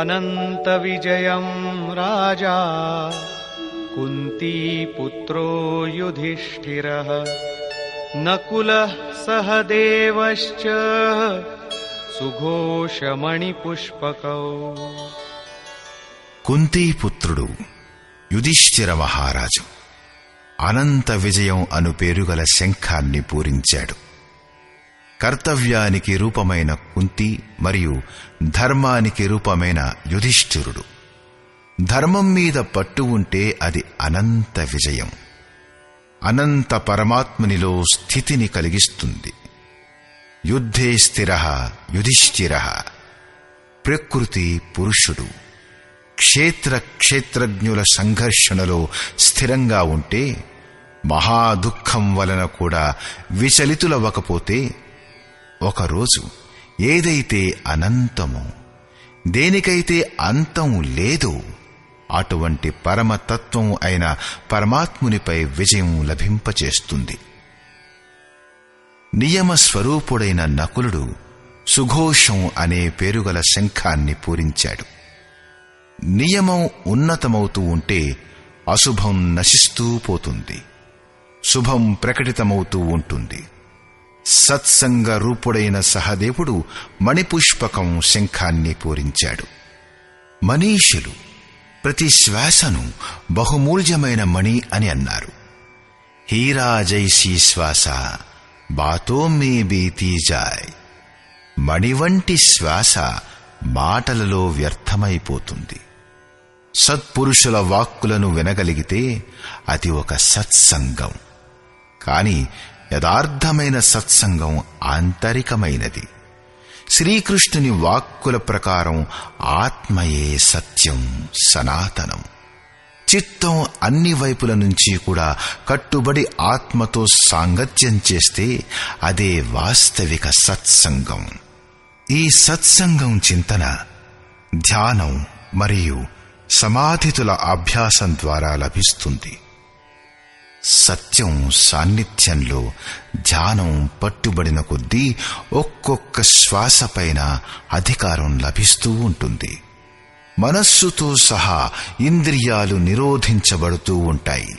अनन्तविजयं राजा कुन्तीपुत्रो युधिष्ठिरः नकुलः सह देवश्च सुघोषमणिपुष्पकौ కుంతీపుత్రుడు యుధిష్ఠిర మహారాజు అనంత విజయం అను పేరుగల శంఖాన్ని పూరించాడు కర్తవ్యానికి రూపమైన కుంతి మరియు ధర్మానికి రూపమైన యుధిష్ఠిరుడు. ధర్మం మీద పట్టు ఉంటే అది అనంత విజయం. అనంత పరమాత్మునిలో స్థితిని కలిగిస్తుంది. యుద్ధే స్థిర యుధిష్ఠిర. ప్రకృతి పురుషుడు. క్షేత్ర క్షేత్రజ్ఞుల సంఘర్షణలో స్థిరంగా ఉంటే మహాదుఖం వలన కూడా విచలితులవ్వకపోతే ఒకరోజు ఏదైతే అనంతమో దేనికైతే అంతం లేదో అటువంటి పరమతత్వం అయిన పరమాత్మునిపై విజయం లభింపచేస్తుంది. నియమ స్వరూపుడైన నకులుడు సుఘోషం అనే పేరుగల శంఖాన్ని పూరించాడు. నియమం ఉన్నతమవుతూ ఉంటే అశుభం నశిస్తూ పోతుంది. శుభం ప్రకటితమవుతూ ఉంటుంది. సత్సంగ రూపుడైన సహదేవుడు మణిపుష్పకం శంఖాన్ని పూరించాడు. మనీషులు ప్రతి శ్వాసను బహుమూల్యమైన మణి అని అన్నారు. హీరా జైసీ శ్వాస బాతో మే బీతీ జాయ్. మణి వంటి శ్వాస మాటలలో వ్యర్థమైపోతుంది. సత్పురుషుల వాక్కులను వినగలిగితే అది ఒక సత్సంగం. కాని యథార్థమైన సత్సంగం ఆంతరికమైనది. శ్రీకృష్ణుని వాక్కుల ప్రకారం ఆత్మయే సత్యం సనాతనం. చిత్తం అన్ని వైపుల నుంచి కూడా కట్టుబడి ఆత్మతో సాంగత్యం చేస్తే అదే వాస్తవిక సత్సంగం. ఈ సత్సంగం చింతన ధ్యానం మరియు సమాధితుల అభ్యాసం ద్వారా లభిస్తుంది. సత్యం సాన్నిధ్యంలో ధ్యానం పట్టుబడిన కొద్దీ ఒక్కొక్క శ్వాసపైన అధికారం లభిస్తూ ఉంటుంది. మనస్సుతో సహా ఇంద్రియాలు నిరోధించబడుతూ ఉంటాయి.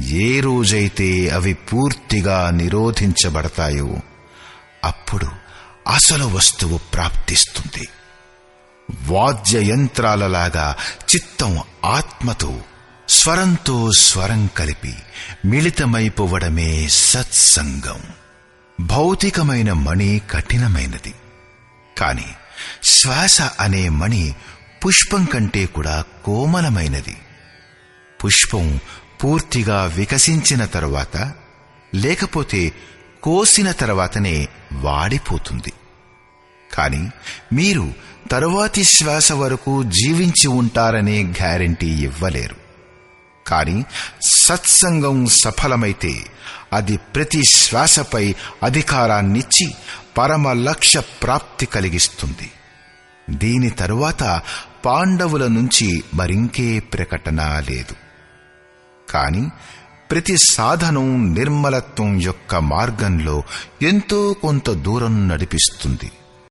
ఏ రోజైతే అవి పూర్తిగా నిరోధించబడతాయో అప్పుడు అసలు వస్తువు ప్రాప్తిస్తుంది. వాద్య యంత్రాలలాగా చిత్తం ఆత్మతో స్వరంతో స్వరం కలిపి మిళితమైపోవడమే సత్సంగం. భౌతికమైన మణి కఠినమైనది. కాని శ్వాస అనే మణి పుష్పం కంటే కూడా కోమలమైనది. పుష్పం పూర్తిగా వికసించిన తరువాత లేకపోతే కోసిన తర్వాతనే వాడిపోతుంది. కాని మీరు తరువాతి శ్వాస వరకు జీవించి ఉంటారనే గ్యారంటీ ఇవ్వలేరు. కాని సత్సంగం సఫలమైతే అది ప్రతి శ్వాసపై అధికారాన్నిచ్చి పరమ లక్ష్య ప్రాప్తి కలిగిస్తుంది. దీని తరువాత పాండవుల నుంచి మరింకే ప్రకటన లేదు. కాని ప్రతి సాధనం నిర్మలత్వం యొక్క మార్గంలో ఎంతో కొంత దూరం నడిపిస్తుంది.